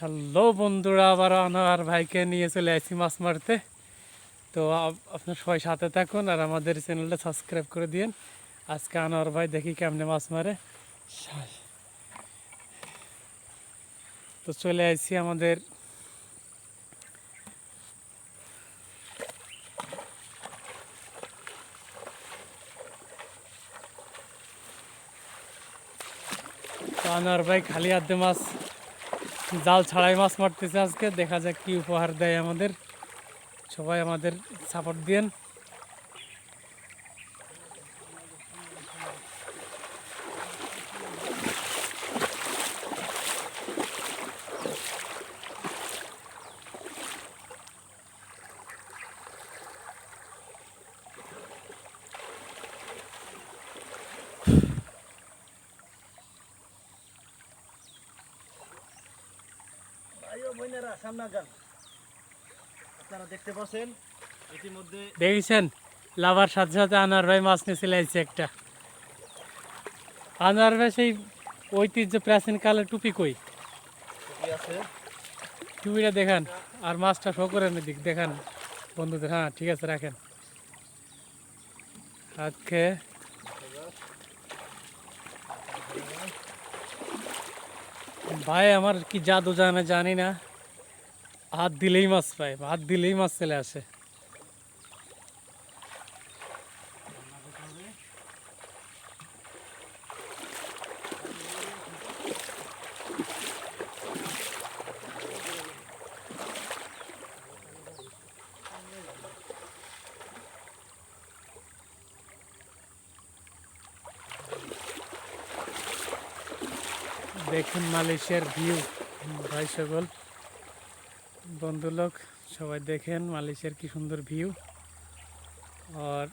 Hello বন্ধুরা, আবার আনোয়ার ভাইকে নিয়ে চলে আসি মাছ মারতে। তো আপনার সবাই সাথে থাকুন আর আমাদের চ্যানেলটা সাবস্ক্রাইব করে দিন আজকে আনোয়ার ভাই দেখি কেমনে মাছ মারে। তো চলে আসি আমাদের আনোয়ার ভাই খালি হাতে মাছ জাল ছাড়াই মাছ মারতেছে আজকে। দেখা যাক কি উপহার দেয় আমাদের। সবাই আমাদের সাপোর্ট দিন ভাইও বোনেরা যান আপনারা দেখতে পাচ্ছেন ইতিমধ্যে দেখেছেন? লাভার সাথে সাথে আনোয়ার ভাই মাছ নিয়ে চলে একটা। আনোয়ার ভাই সেই ঐতিহ্য প্রাচীন কালের টুপি কই? আছে। টুপিটা দেখান আর মাছটা শো করেন এদিক দেখান। বন্ধুদের হ্যাঁ ঠিক আছে রাখেন। ওকে ভাই আমার কি জাদু জানে জানি না। হাত দিলেই মাছ পায় হাত দিলেই মাছ চলে আসে। দেখুন মালয়েশিয়ার ভিউ ভাই সকল। বন্ধু লোক সবাই দেখেন মালয়েশিয়ার কি সুন্দর ভিউ আর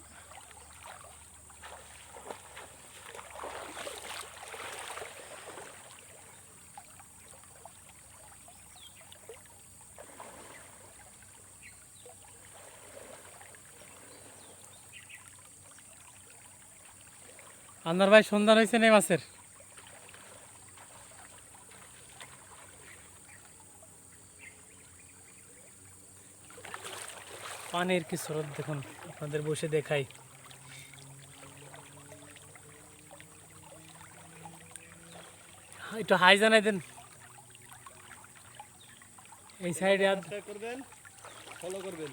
আন্দার ভাই সন্ধান হয়েছে নেই মাছের পানির কি স্রোত দেখুন আপনাদের বসে দেখাই। একটু হাই জানাই দেন। এই সাইডে আর করবেন ফলো করবেন।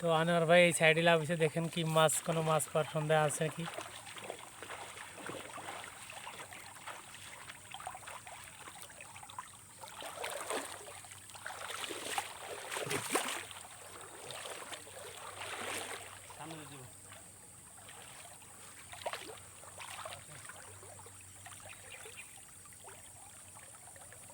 তো আনোয়ার ভাই এই সাইডে লাভিছে দেখেন কি মাছ কোনো মাছ পাওয়ার সন্দেহ আছে কি